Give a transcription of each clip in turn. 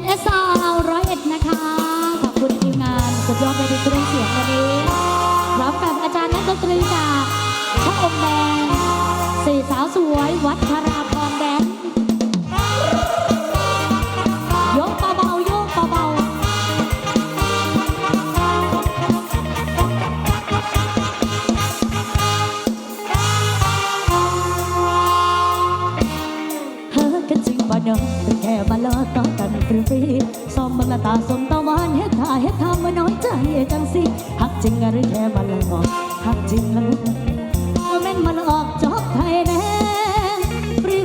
NSR ร้อยเอ็ดนะคะ ขอบคุณทีมงานสุดยอดเวทีเครื่องเสียงวันนี้พร้อมกับอาจารย์นักดนตรีจากพระองค์แดงสี่สาวสวยวัดพระ จริงหรือแค่มาหลอกหักจริงอะหรือว่าแม่นมาหลอกจอบไทยแน่ฟรีๆ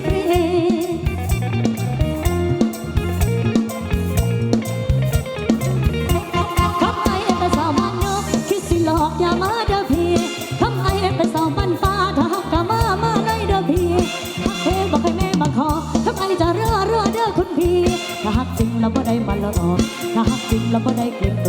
ทำไมเป็นสาวบ้านนอกคิดสิหลอกอย่ามาเด้อพี่ทำไมเป็นสาวบ้านป่าถ้าหักกะมามาเลยเด้อพี่หักเพบอกให้แม่มาขอทำไมจะเรื่อเรื่อเด้อคุณพี่ถ้าหักจริงแล้วก็ได้มาละออกถ้าหักจริงแล้วก็ได้เกลียด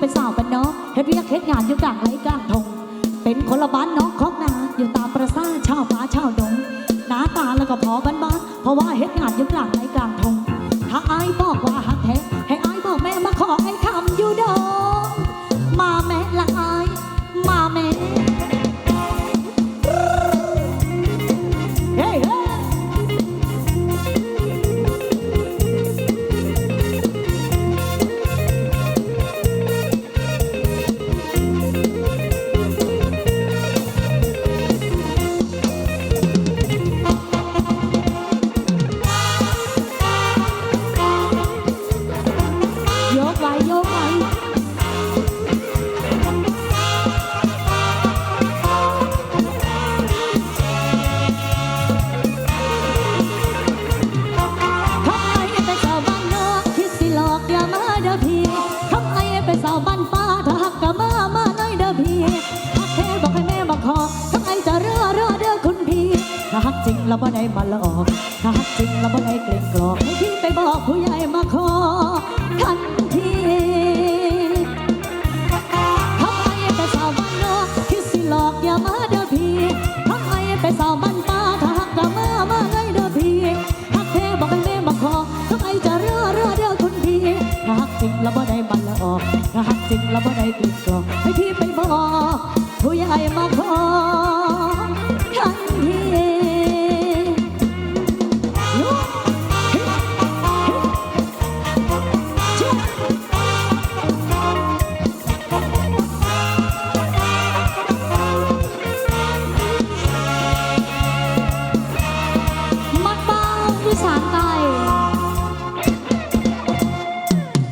เป็นสาวเป็นน้องเฮ็ดเรียกเฮ็ดงานอยู่กลางไร่กลางทง เป็นคนละบ้านน้องคองนาอยู่ตามประสาชาวป่าชาวดงหน้าตาแล้วก็พอบ้าน ถ้าหักจริงแล้วบ่ได้มาหลอกถ้าหักจริงแล้วบ่ได้เกรงกลอกให้พี่ไปบอกผู้ใหญ่มาขอทันทีทำไมเป็นสาวบ้านนอกคิดสิหลอกอย่ามาเด้อพี่ทำไมเป็นสาวบ้านป้าถ้าหักกะมามาเลยเด้อพี่หักแท้บอกให้แม่มาขอทำไมจะเรือเรือเด้อคุณพี่ถ้าหักจริงแล้วบ่ได้บันละออกถ้าหักจริงแล้วบ่ได้กลิ่นกรอกให้พี่ไปบอกผู้ใหญ่มาขอ